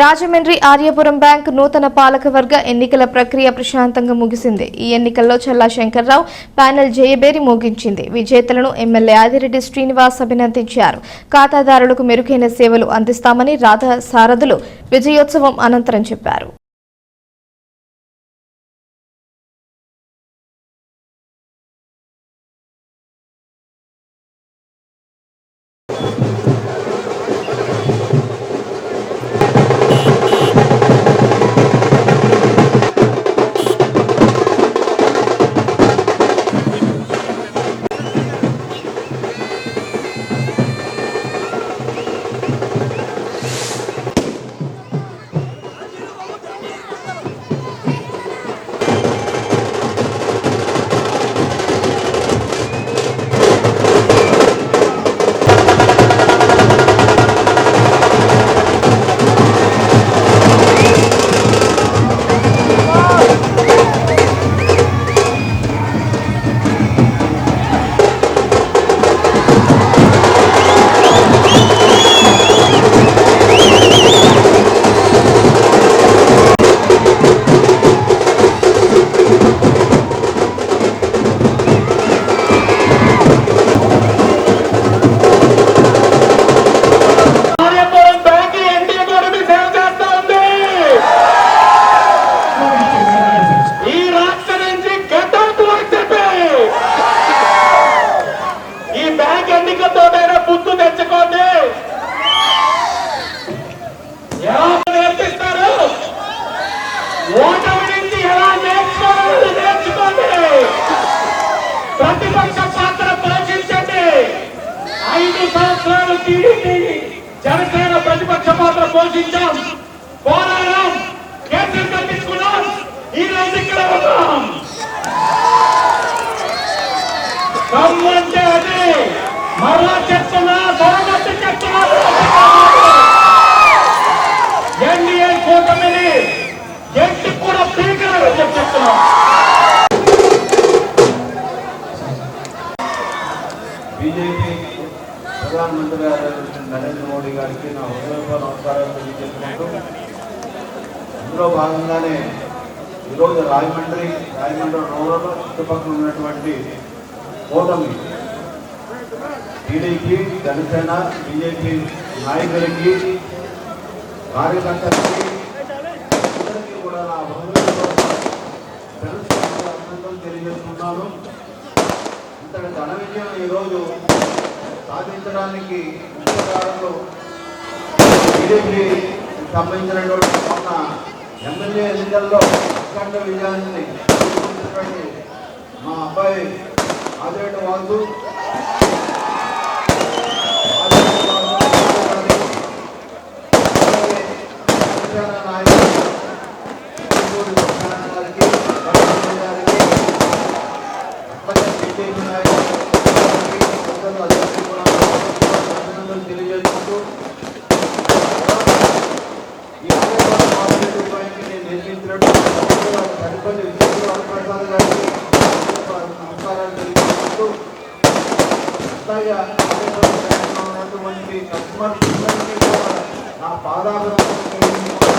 Rajahmundry Aryapuram bank నూతన పాలకవర్గ ఎన్నికల ప్రక్రియ ప్రశాంతంగా ముగిసింది. ఈ ఎన్నికల్లో చల్లా శంకర్రావు ప్యానెల్ జయబేరి మోగించింది. విజేతలను ఎమ్మెల్యే ఆదిరెడ్డి శ్రీనివాస్ అభినందించారు. ఖాతాదారులకు మెరుగైన సేవలు అందిస్తామని రాధా సారథులు విజయోత్సవం అనంతరం చెప్పారు. ప్రతిపక్ష పాత్ర పోషించండి. ఐదు సంవత్సరాలు టీడీపీ జనసేన ప్రతిపక్ష పాత్ర పోషించాం. పోరాడాం. కేసులు కట్టించుకున్నాం. ఈ రోజు ఇక్కడ ఉన్నాం. కమ్మంటే అదే. మరలా చెప్తున్నా దొరగట్టు చెప్తున్నా. బీజేపీ ప్రధానమంత్రి గారు నరేంద్ర మోడీ గారికి నా హృదయపూర్వక నమస్కారాలు తెలియజేసుకుంటూ అందులో భాగంగానే ఈరోజు రాజమండ్రి రాజమండ్రి రూరల్ చుట్టుపక్కల ఉన్నటువంటి కూటమి టీడీపీ జనసేన బీజేపీ నాయకులకి కార్యకర్తలకి అందరికీ కూడా నా హృదయపూర్వక తెలుసు ఇంతటి ఘన విజయం ఈరోజు సాధించడానికి ముఖ్య కారణం టీడీపీ సంబంధించినటువంటి మొన్న ఎమ్మెల్యే ఎన్నికల్లో అఖండ విజయాన్ని మా అబ్బాయి ఆదిరెడ్డి వాళ్ళు ఆదిరెడ్డి వాసు గారి, అలాగే జనసేన నాయకులు చిత్తూరు సత్యనారాయణ గారికి కరుణాకర్ గారికి అట్లాగే బీజేపీ నాయకులు పెద్దలు అందరికీ కూడా అభినందనలు తెలియజేసుకుంటూ ఈ ఆదివారం మార్కెట్ బ్యాంక్ని సరిపల్లి విజయవాడ గారికి నమస్కారాలు తెలియజేసుకుంటూ అట్లాగే ఉన్నటువంటి కస్టమర్స్ అందరికీ కూడా నా పాదాభివందనలు